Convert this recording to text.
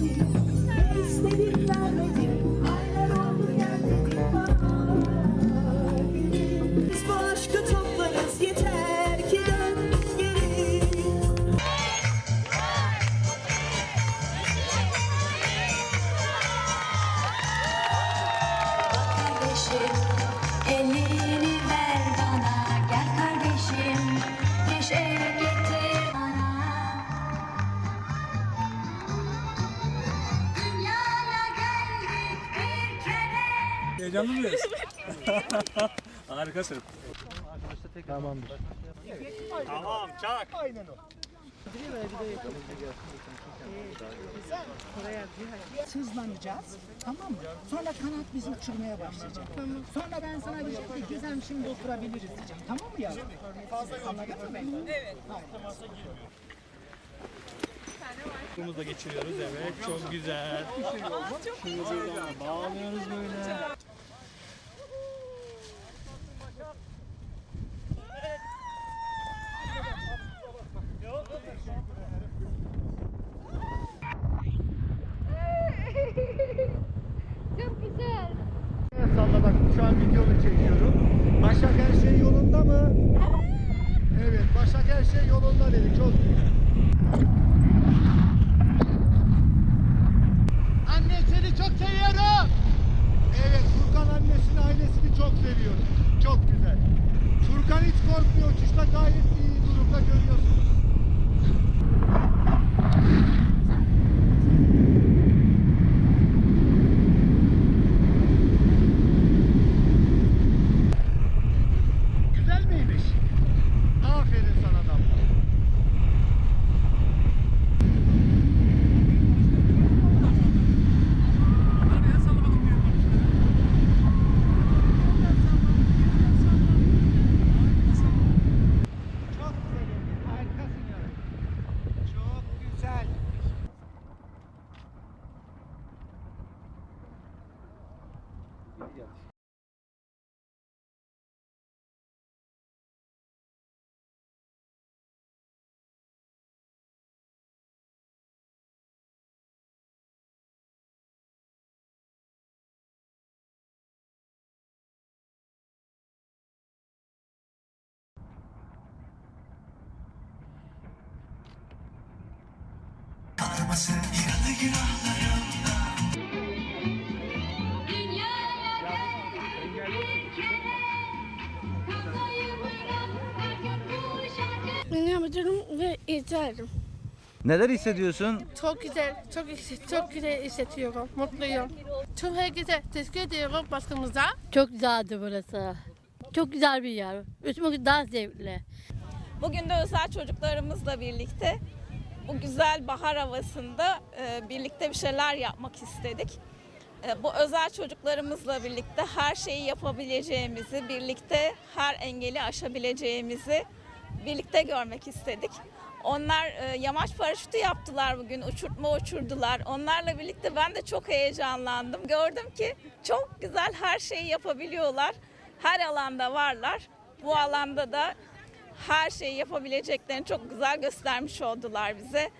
you. Heyecanlı mıyız? Harikasın. Tamamdır. Tamam çak. hızlanacağız. Tamam mı? Sonra kanat bizi uçurmaya başlayacak. Sonra ben sana diyeceğim ki Gizem şimdi oturabiliriz diyeceğim. Tamam mı ya? Anladın mı beni? Evet. Kumumuzu da geçiriyoruz evet çok güzel. Şunu böyle bağlıyoruz böyle. Çok güzel. Salla bak şu an videonu çekiyorum. Başak her şey yolunda mı? Evet Başak her şey yolunda dedi çok güzel. Anne seni çok seviyorum. Evet Furkan annesini ailesini çok seviyor. Çok güzel. Furkan hiç korkmuyor. Uçuşta gayet iyi durumda görüyorsunuz. Güzel miymiş? Aferin sana Damla. Çok güzel Emir, harikasın yani. Çok güzel. Dünya müdürüm ve izlerim. Neler hissediyorsun? Çok güzel, çok çok güzel hissediyorum, mutluyum. Çok güzel, teşekkür ediyorum başkanımıza. Çok güzeldi burası. Çok güzel bir yer. Üstüme daha zevkli. Bugün de özel çocuklarımızla birlikte bu güzel bahar havasında e, birlikte bir şeyler yapmak istedik. E, bu özel çocuklarımızla birlikte her şeyi yapabileceğimizi, birlikte her engeli aşabileceğimizi birlikte görmek istedik. Onlar e, yamaç paraşütü yaptılar bugün, uçurtma uçurdular. Onlarla birlikte ben de çok heyecanlandım. Gördüm ki çok güzel her şeyi yapabiliyorlar. Her alanda varlar. Bu alanda da her şeyi yapabileceklerini çok güzel göstermiş oldular bize.